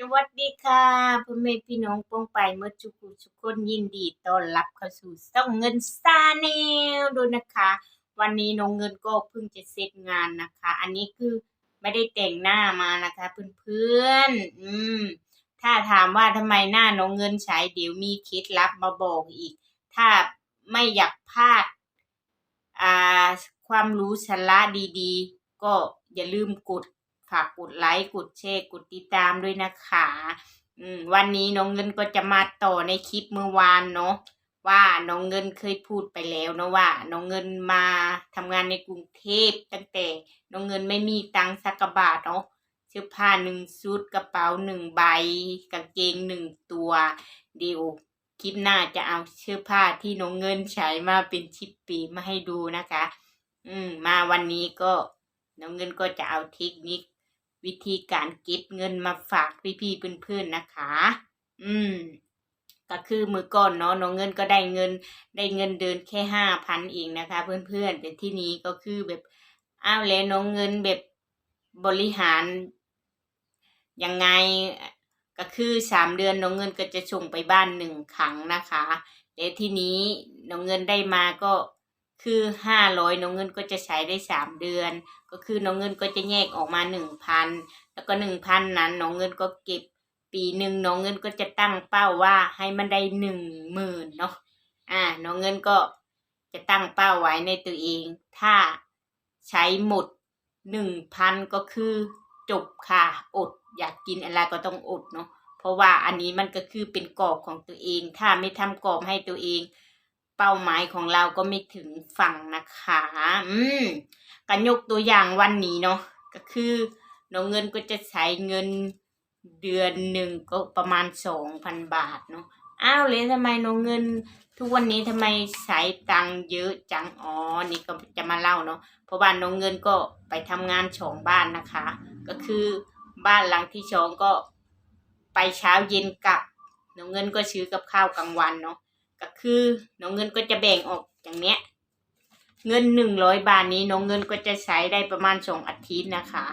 สวัสดีค่ะพ่อแม่พี่น้องปองไปเมื่อจุกุทุกคนยินดีต้อนรับเข้าสู่ช่องเงินซาแนลด้วยนะคะ วันนี้น้องเงินก็เพิ่งจะเสร็จงานนะคะ อันนี้คือไม่ได้แต่งหน้ามานะคะ เพื่อนๆอืม ถ้าถามว่าทำไมหน้าน้องเงินใช้เดี๋ยวมีเคล็ดลับมาบอกอีก ถ้าไม่อยากพลาดอ่าความรู้สาระดีๆ ก็อย่าลืมกด ฝากกดไลค์กดแชร์กดติดตามด้วยนะคะอืมวันนี้น้องเงินก็จะมาต่อในคลิปเมื่อวานเนาะว่าน้องเงินเคยพูดไปแล้วเนาะว่า น้องเงินมาทำงานในกรุงเทพตั้งแต่น้องเงินไม่มีตังค์สักบาทเนาะเสื้อผ้าหนึ่งชุดกระเป๋าหนึ่งใบ กางเกงหนึ่งตัวเดี๋ยวคลิปหน้าจะเอาเสื้อผ้าที่น้องเงินใช้มาเป็นชิปปีมาให้ดูนะคะ อืม มาวันนี้ก็น้องเงินก็จะเอาเทคนิค วิธีการเก็บเงินมาฝากพี่ๆเพื่อนๆนะคะ อืม ก็คือมือก่อนเนาะน้องเงินก็ได้เงิน ได้เงินเดือนแค่ห้าพันเองนะคะ เพื่อนๆแต่ที่นี้ก็คือแบบอ้าวแล้วน้องเงินแบบบริหารยังไงก็คือสามเดือนน้องเงินก็จะส่งไปบ้านหนึ่งครั้งนะคะแล้วทีนี้น้องเงินได้มาก็ คือห้าร้อยน้องเงินก็จะใช้ได้สามเดือน ก็คือน้องเงินก็จะแยกออกมาหนึ่งพันแล้วก็หนึ่งพันนั้นน้องเงินก็เก็บปีหนึ่งน้องเงินก็จะตั้งเป้าว่าให้มันได้หนึ่งหมื่นเนาะอ่าน้องเงินก็จะตั้งเป้าไว้ในตัวเอง ถ้าใช้หมดหนึ่งพันก็คือจบค่ะอด อยากกินอะไรก็ต้องอดเนาะเพราะว่าอันนี้มันก็คือเป็นกรอบของตัวเอง ถ้าไม่ทำกรอบให้ตัวเอง เป้าหมายของเราก็ไม่ถึงฝั่งนะคะ อืมกันยกตัวอย่างวันนี้เนาะก็คือน้องเงินก็จะใช้เงินเดือนหนึ่งก็ประมาณสองพันบาทเนาะอ้าวเลยทำไมน้องเงิน ทุกวันนี้ทำไมใช้ตังเยอะจังอ๋อนี่ก็จะมาเล่าเนาะเพราะว่าน้องเงินก็ไปทำงานสองบ้านนะคะ ก็คือบ้านหลังที่สองก็ไปเช้าเย็นกลับน้องเงินก็ซื้อกับข้าวกลางวันเนาะ ก็คือน้องเงินก็จะแบ่งออกอย่างเนี้ย เงินหนึ่งร้อยบาทนี้น้องเงินก็จะใช้ได้ประมาณสองอาทิตย์นะคะ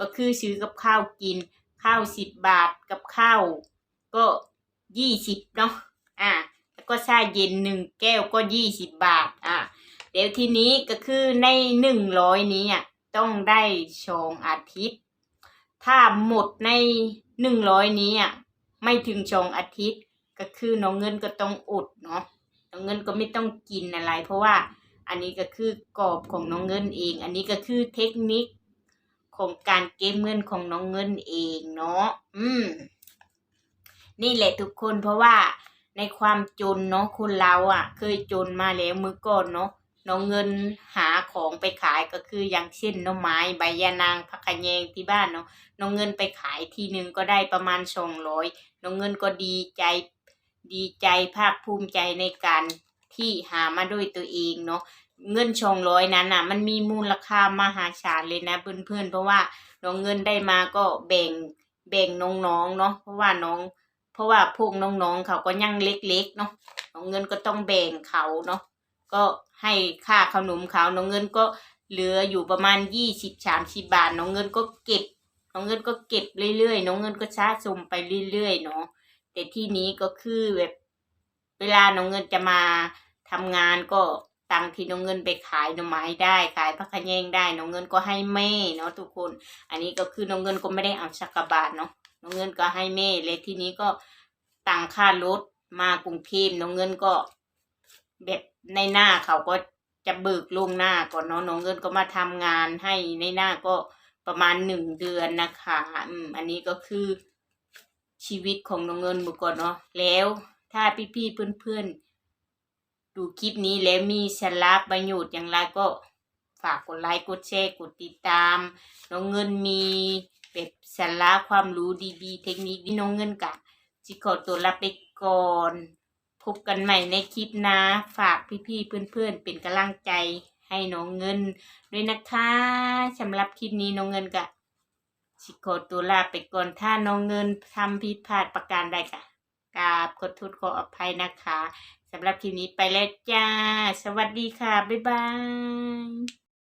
ก็คือซื้อกับข้าวกิน ข้าวสิบบาทกับข้าวก็ยี่สิบเนาะอ่าแล้วก็ชาเย็นหนึ่งแก้วก็ยี่สิบบาทอ่าเดี๋ยวทีนี้ก็คือในหนึ่งร้อยนี้อะต้องได้สองอาทิตย์ ถ้าหมดในหนึ่งร้อยนี้อะไม่ถึงสองอาทิตย์ ก็คือน้องเงินก็ต้องอดเนาะน้องเงินก็ไม่ต้องกินอะไร เพราะว่าอันนี้ก็คือกรอบของน้องเงินเอง อันนี้ก็คือเทคนิคของการเก็บเงินของน้องเงินเองเนาะอืม นี่แหละทุกคนเพราะว่าในความจนเนาะคนเราอะ เคยจนมาแล้วมือก่อนเนาะน้องเงินหาของไปขายก็คืออย่างเช่นน้ำไม้ใบยานางผักขะแยงที่บ้านเนาะน้องเงินไปขายทีหนึ่งก็ได้ประมาณสองร้อยน้องเงินก็ดีใจ ดีใจภาคภูมิใจในการที่หามาด้วยตัวเองเนาะเงินชองร้อยนั้นอะ มันมีมูลค่ามหาศาลเลยนะเพื่อนๆ เพราะว่าน้องเงินได้มาก็แบ่งแบ่งน้องๆเนาะเพราะว่าน้อง เพราะว่าพวกน้องๆเขาก็ยังเล็กๆเนาะน้องเงินก็ต้องแบ่งเขาเนาะก็ให้ค่าขนมเขาน้องเงินก็เหลืออยู่ประมาณยี่สิบสามสิบบาทน้องเงินก็เก็บน้องเงินก็เก็บเรื่อยๆน้องเงินก็สะสมไปเรื่อยๆเนาะ แต่ที่นี้ก็คือแบบเวลาน้องเงินจะมาทำงานก็ตังค์ที่น้องเงินไปขายหน่อไม้ได้ขายผักขะแยงได้น้องเงินก็ให้แม่เนาะทุกคน อันนี้ก็คือน้องเงินก็ไม่ได้เอาสักบาทเนาะน้องเงินก็ให้แม่เลยที่นี้ก็ตังค่ารถมากรุงเทพน้องเงินก็แบบในหน้าเขาก็จะเบิกล่วงหน้าก่อนเนาะน้องเงินก็มาทำงานให้ในหน้าก็ประมาณหนึ่งเดือนนะคะ อืม อันนี้ก็คือ ชีวิตของน้องเงินเมื่อก่อนเนาะแล้วถ้าพี่ๆเพื่อนๆ ดูคลิปนี้แล้วมีสาระประโยชน์อย่างไรก็ฝากกดไลค์กดแชร์กดติดตาม น้องเงินมีแบบสาระความรู้ดีๆ เทคนิคที่น้องเงินกะจิขอตัวลาไปก่อนพบกันใหม่ในคลิปนะ ฝากพี่ๆเพื่อนๆ เป็นกำลังใจให้น้องเงินด้วยนะคะสำหรับคลิปนี้น้องเงินกะ สิโคตุลาไปก่อนถ้าน้องเงินทำผิดพลาดประการใดกะกราบขอโทษขออภัยนะคะสำหรับคลิปนี้ไปแล้วจ้า สวัสดีค่ะ บ๊ายบาย